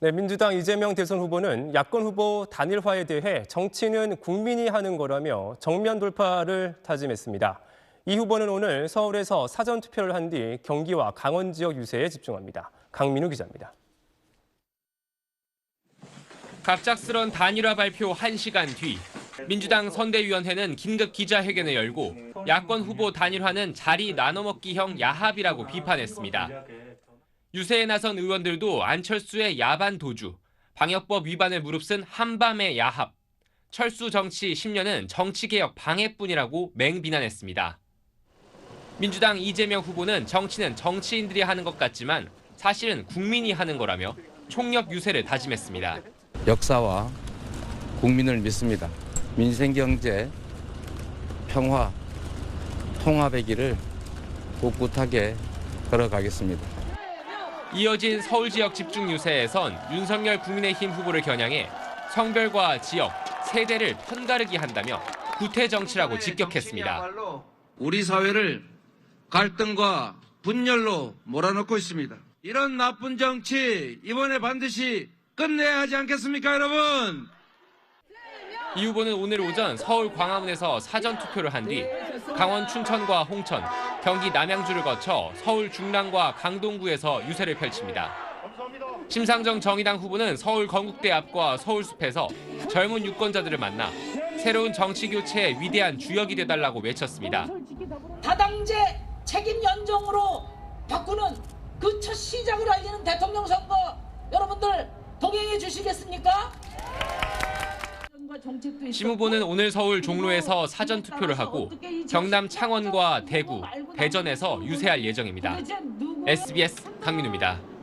네, 민주당 이재명 대선 후보는 야권 후보 단일화에 대해 정치는 국민이 하는 거라며 정면 돌파를 다짐했습니다. 이 후보는 오늘 서울에서 사전 투표를 한 뒤 경기와 강원 지역 유세에 집중합니다. 강민우 기자입니다. 갑작스런 단일화 발표 1시간 뒤 민주당 선대위원회는 긴급 기자회견을 열고 야권 후보 단일화는 자리 나눠먹기형 야합이라고 비판했습니다. 유세에 나선 의원들도 안철수의 야반 도주, 방역법 위반을 무릅쓴 한밤의 야합, 철수 정치 10년은 정치개혁 방해뿐이라고 맹비난했습니다. 민주당 이재명 후보는 정치는 정치인들이 하는 것 같지만 사실은 국민이 하는 거라며 총력 유세를 다짐했습니다. 역사와 국민을 믿습니다. 민생 경제 평화 통합의 길을 꿋꿋하게 걸어가겠습니다. 이어진 서울 지역 집중 유세에선 윤석열 국민의힘 후보를 겨냥해 성별과 지역, 세대를 편가르기 한다며 구태 정치라고 직격했습니다. 우리 사회를 갈등과 분열로 몰아넣고 있습니다. 이런 나쁜 정치 이번에 반드시 끝내야 하지 않겠습니까, 여러분? 이 후보는 오늘 오전 서울 광화문에서 사전 투표를 한 뒤 강원 춘천과 홍천, 경기 남양주를 거쳐 서울 중랑과 강동구에서 유세를 펼칩니다. 심상정 정의당 후보는 서울 건국대 앞과 서울숲에서 젊은 유권자들을 만나 새로운 정치 교체의 위대한 주역이 되달라고 외쳤습니다. 다당제 책임 연정으로 바꾸는 그 첫 시작을 알리는 대통령 선거 여러분들 동행해 주시겠습니까? 심 후보는 오늘 서울 종로에서 사전 투표를 하고 경남 창원과 대구, 대전에서 유세할 예정입니다. SBS 강민우입니다.